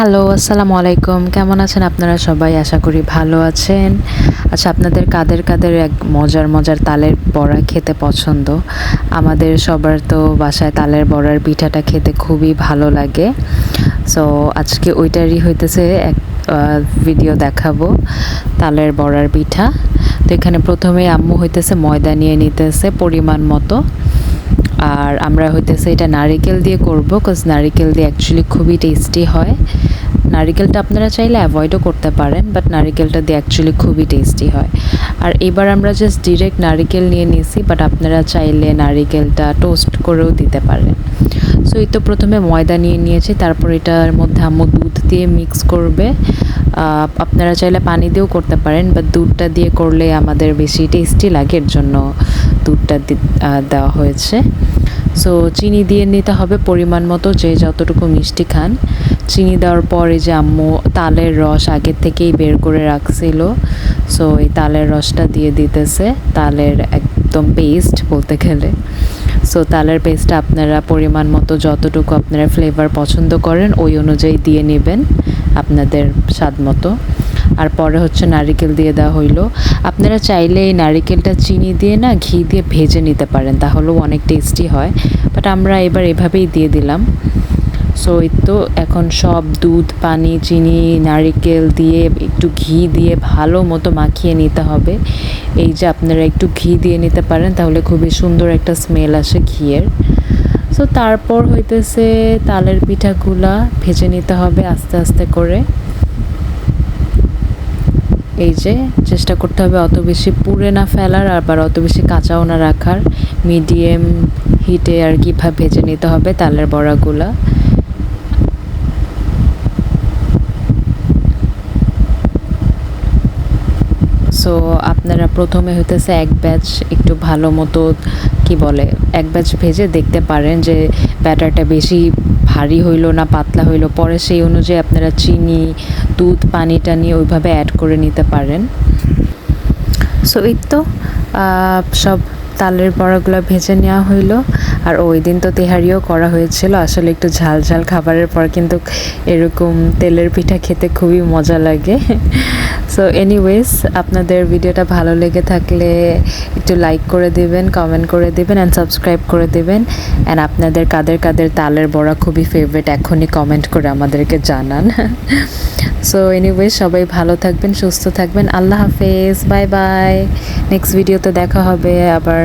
Hello, আসসালামু আলাইকুম। কেমন আছেন আপনারা সবাই? আশা করি ভালো আছেন। আচ্ছা আপনাদের কাদের কাদের এক মজার মজার তালের বড়া খেতে পছন্দ? আমাদের সবার তো বাসায় তালের বড়ার পিঠাটা খেতে খুবই ভালো লাগে। সো আজকে ওইটারই হইতেছে এক ভিডিও দেখাবো, তালের বড়ার পিঠা। তো এখানে প্রথমে আম্মু হইতেছে ময়দা নিয়ে নিতেছে পরিমাণ মতো। আর আমরা হইতেছে এটা নারিকেল দিয়ে করব কজ নারিকেল দিয়ে অ্যাকচুয়ালি খুবই টেস্টি হয়। নারিকেলটা আপনারা চাইলে অ্যাভয়েডও করতে পারেন বাট নারিকেলটা দিয়ে অ্যাকচুয়ালি খুবই টেস্টি হয়। আর এবার আমরা জাস্ট ডিরেক্ট নারিকেল নিয়ে নিয়েছি বাট আপনারা চাইলে নারিকেলটা টোস্ট করেও দিতে পারেন। সো এই তো প্রথমে ময়দা নিয়ে নিয়েছি, তারপর এটার মধ্যে আম্মু দুধ দিয়ে মিক্স করবে। আপনারা চাইলে পানি দিয়েও করতে পারেন বাট দুধটা দিয়ে করলে আমাদের বেশি টেস্টি লাগে, এর জন্য। দুধটা দেওয়া হয়েছে। সো চিনি দিয়ে নিতে হবে পরিমাণ মতো, যে যতটুকু মিষ্টি খান। চিনি দেওয়ার পরে যে আম্মু তালের রস আগের থেকেই বের করে রাখছিল। সো এই তালের রসটা দিয়ে দিতেছে। তালের একদম পেস্ট বলতে গেলে। সো তালের পেস্টটা আপনারা পরিমাণ মতো যতটুকু আপনারা ফ্লেভার পছন্দ করেন, ওই অনুযায়ী দিয়ে নেবেন। আপনাদের স্বাদ মতো। আর পরে হচ্ছে নারিকেল দিয়ে দেওয়া হইল। আপনারা চাইলে এই নারিকেলটা চিনি দিয়ে না ঘি দিয়ে ভেজে নিতে পারেন, তাহলেও অনেক টেস্টি হয়। বাট আমরা এবার এভাবেই দিয়ে দিলাম। সো এই তো এখন সব দুধ, পানি, চিনি, নারিকেল দিয়ে একটু ঘি দিয়ে ভালো মতো মাখিয়ে নিতে হবে। এই যে আপনারা একটু ঘি দিয়ে নিতে পারেন, তাহলে খুবই সুন্দর একটা স্মেল আসে ঘিয়ের। সো তারপর হইতেছে তালের পিঠাগুলা ভেজে নিতে হবে আস্তে আস্তে করে। এই যে, চেষ্টা করতে হবে অত বেশি পুড়ে না ফেলার, আবার অত বেশি কাঁচাও না রাখার। মিডিয়াম হিটে আর কি ভেজে নিতে হবে তালের বড়াগুলা। সো আপনারা প্রথমে হইতেছে এক ব্যাচ একটু ভালো মতো, কি বলে, এক ব্যাচ ভেজে দেখতে পারেন যে ব্যাটারটা বেশি ভারী হইল না, পাতলা হইল, পরে সেই অনুযায়ী আপনারা চিনি, দুধ পানি টানি ওইভাবে অ্যাড করে নিতে পারেন। সো এই তো সব তালের বড়াগুলো ভেজে নেওয়া হইল। আর ওই দিন তো তেহারিও করা হয়েছিল। আসলে একটু ঝাল ঝাল খাবারের পর কিন্তু এরকম তেলের পিঠা খেতে খুবই মজা লাগে। সো এনিওয়েজ আপনাদের ভিডিওটা ভালো লেগে থাকলে একটু লাইক করে দিবেন কমেন্ট করে দিবেন অ্যান্ড সাবস্ক্রাইব করে দিবেন। অ্যান্ড আপনাদের কাদের কাদের তালের বড়া খুবই ফেভারিট এখনই কমেন্ট করে আমাদেরকে জানান। সো এনিওয়েজ সবাই ভালো থাকবেন, সুস্থ থাকবেন। আল্লাহ হাফেজ বাই বাই নেক্সট ভিডিওতে দেখা হবে আবার